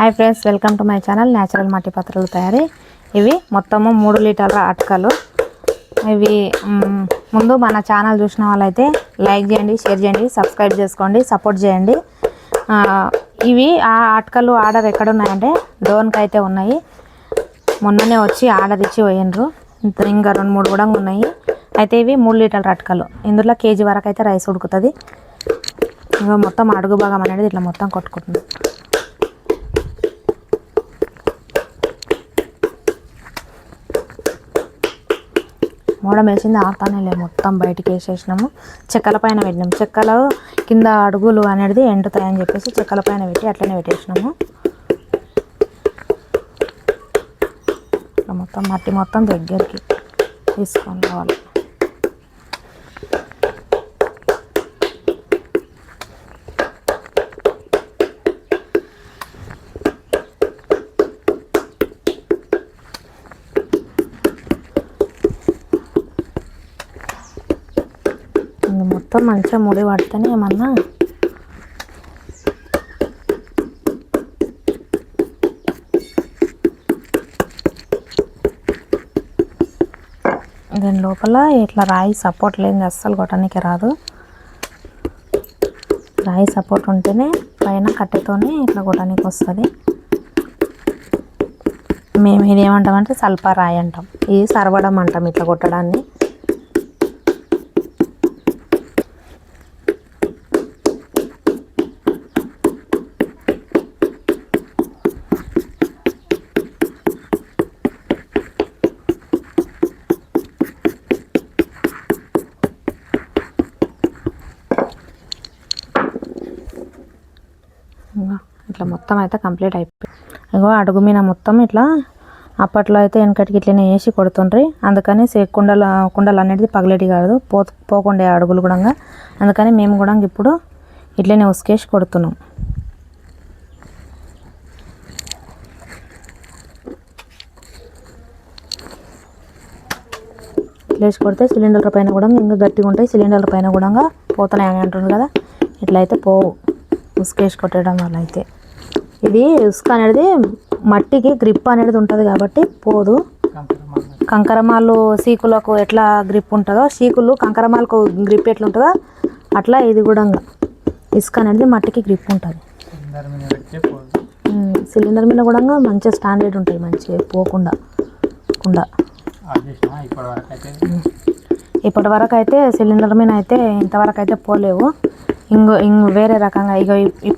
Hi friends welcome to my channel. Natural మట్టి పాత్రలు తయారీ. ఇవి మొత్తము మూడు లీటర్ల అటకలు. ఇవి ముందు మన ఛానల్ చూసిన వాళ్ళైతే లైక్ చేయండి షేర్ చేయండి సబ్స్క్రైబ్ చేసుకోండి సపోర్ట్ చేయండి. ఇవి ఆ అటకలు ఆర్డర్ ఎక్కడ ఉన్నాయంటే డోన్కి అయితే ఉన్నాయి. మొన్ననే వచ్చి ఆర్డర్ ఇచ్చి పోయినరు. ఇంకా రెండు మూడు కూడా ఉన్నాయి. అయితే ఇవి మూడు లీటర్ల అటకలు. ఇందులో కేజీ వరకు అయితే రైస్ ఉడుకుతుంది. ఇంకా మొత్తం అడుగు భాగం అనేది ఇట్లా మొత్తం కొట్టుకుంటుంది. మోడం వేసింది ఆడతానే లేదు. మొత్తం బయటికి వేసేసినాము. చెక్కల పైన పెట్టినాము. చెక్కలు కింద అడుగులు అనేది ఎండుతాయని చెప్పేసి చెక్కల పైన పెట్టి అట్లనే పెట్టేసినాము. మొత్తం మట్టి మొత్తం దగ్గరికి తీసుకొని రావాలి. ఉంది మొత్తం మంచిగా ముడి పడితేనే ఏమన్నా దీని లోపల ఇట్లా రాయి సపోర్ట్ లేని అస్సలు కొట్టడానికి రాదు. రాయి సపోర్ట్ ఉంటేనే పైన కట్టెతోనే ఇట్లా కొట్టడానికి వస్తుంది. మేము ఇది ఏమంటామంటే సల్ప రాయి అంటాం. ఇది సరవడం అంటాం ఇట్లా కొట్టడాన్ని. ఇట్లా మొత్తం అయితే కంప్లీట్ అయిపోయింది. ఇగో అడుగు మీద మొత్తం ఇట్లా అప్పట్లో అయితే వెనకటికి ఇట్లనే వేసి కొడుతుండ్రి. అందుకని కుండలు కుండల కుండలు అనేది పగలేటి కాదు పో పోకుండే అడుగులు కూడా అందుకని మేము కూడా ఇప్పుడు ఇట్లనే ఉసుకేసి కొడుతున్నాం. ఇట్లేసి వేసి కొడితే సిలిండర్ల పైన కూడా ఇంకా గట్టిగా ఉంటాయి. సిలిండర్ల పైన కూడా పోతున్నాయి అని అంటున్నారు కదా. ఇట్లయితే పోవు. ఉసుకేసి కొట్టడం వల్ల అయితే. ఇది ఉసుక అనేది మట్టికి గ్రిప్ అనేది ఉంటుంది కాబట్టి పోదు. కంకరమాలు సీకులకు ఎట్లా గ్రిప్ ఉంటుందో సీకులు కంకరమాలకు గ్రిప్ ఎట్లా ఉంటుందో అట్లా ఇది కూడా ఇసుక అనేది మట్టికి గ్రిప్ ఉంటుంది. సిలిండర్ మీద కూడా మంచిగా స్టాండర్డ్ ఉంటుంది మంచిగా పోకుండా కుండా. ఇప్పటి వరకు అయితే సిలిండర్ మీద అయితే ఇంతవరకు అయితే పోలేవు. ఇంకో ఇంక వేరే రకంగా ఇక ఇప్-